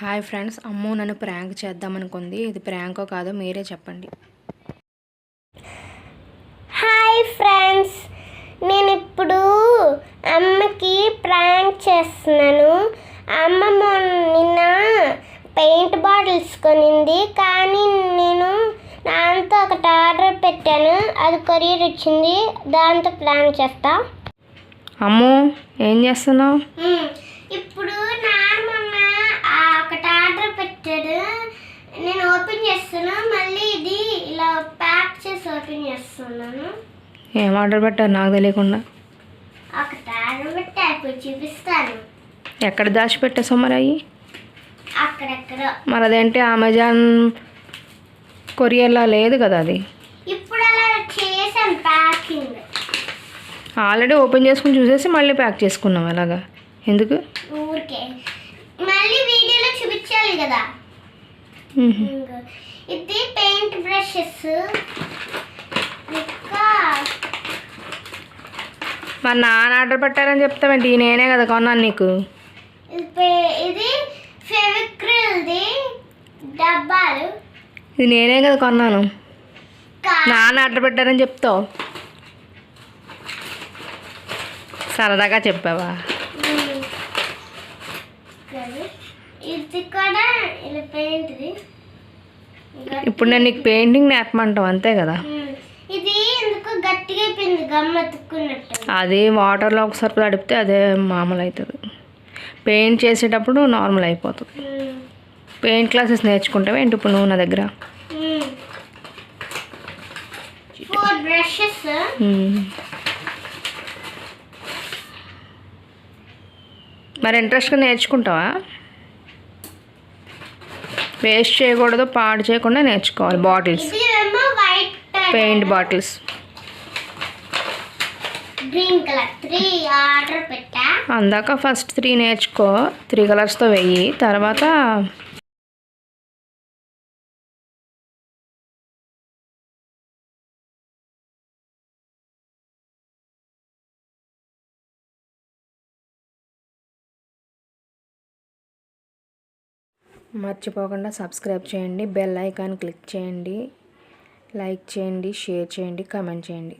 Hi friends అమ్మో నన్ను prank చేద్దామనుకుంది. ఇది ప్రాంకో కాదో మీరే చెప్పండి. హాయ్ ఫ్రెండ్స్ నేను ఇప్పుడు అమ్మకి ప్రాంక్ చేస్తున్నాను. అమ్మ మొన్న నిన్న పెయింట్ బాటిల్స్ కొనింది. కానీ నేను దాంతో ఒకటి ఆర్డర్ పెట్టాను. అది కొరియర్ వచ్చింది. దాంతో ప్లాన్ చేస్తా. అమ్మో ఏం చేస్తున్నావు ఇప్పుడు నాన్న మొన్న ఆ ఒకటి ఆర్డర్ పెట్టాడు నేను మళ్ళీ ఇది ఇలా ప్యాక్ చేసి ఓపెన్ చేస్తున్నాను. ఏం ఆర్డర్ పెట్టారు నాకు తెలియకుండా? పెట్టి అయిపోయి చూపిస్తాను. ఎక్కడ దాచిపెట్టేసావు మరి అవి అక్కడెక్కడ. మరి అదేంటి అమెజాన్ కొరియర్లా లేదు కదా అది? ఇప్పుడు అలా చేశాను ప్యాకింగ్ ఆల్రెడీ ఓపెన్ చేసుకుని చూసేసి మళ్ళీ ప్యాక్ చేసుకున్నాం అలాగా ఎందుకు? ఊరికే. మళ్ళీ వీడియోలో చూపించాలి కదా. ఇది పెయింట్ బ్రషెస్. ఇంకా మరి నాన్న ఆర్డర్ పెట్టారని చెప్తామేంటి నేనే కదా కొన్నాను నీకు. ఇది ఫెవిక్రిల్ది డబ్బాలు. ఇది నేనే కదా కొన్నాను. నాన్న ఆర్డర్ పెట్టారని చెప్తావు. సరదాగా చెప్పావా. ఇది- కూడా ఇది పెయింట్ది. ఇప్పుడు నేను నీకు పెయింటింగ్ నేర్పమంటావు అంతే కదా? ఉమ్. ఇది ఎందుకు గట్టిగా అయిపోయింది గమ్ అతుక్కున్నట్టు అది వాటర్లో ఒకసారి తడిపితే అదే మామూలు అవుతుంది పెయింట్ చేసేటప్పుడు నార్మల్ అయిపోతుంది. పెయింట్ క్లాసెస్ నేర్చుకుంటావా ఏంటి ఇప్పుడు నువ్వు నా దగ్గర? బ్రషెస్. మరి ఇంట్రెస్ట్గా నేర్చుకుంటావా? వేస్ట్ చేయకూడదు పాడు చేయకుండా నేర్చుకోవాలి. బాటిల్స్. Paint bottles. అందాక ఫస్ట్ త్రీ నేర్చుకో. త్రీ కలర్స్తో వెయ్యి. తర్వాత మర్చిపోకుండా సబ్స్క్రైబ్ చేయండి బెల్ ఐకాన్ క్లిక్ చేయండి లైక్ చేయండి షేర్ చేయండి కామెంట్ చేయండి.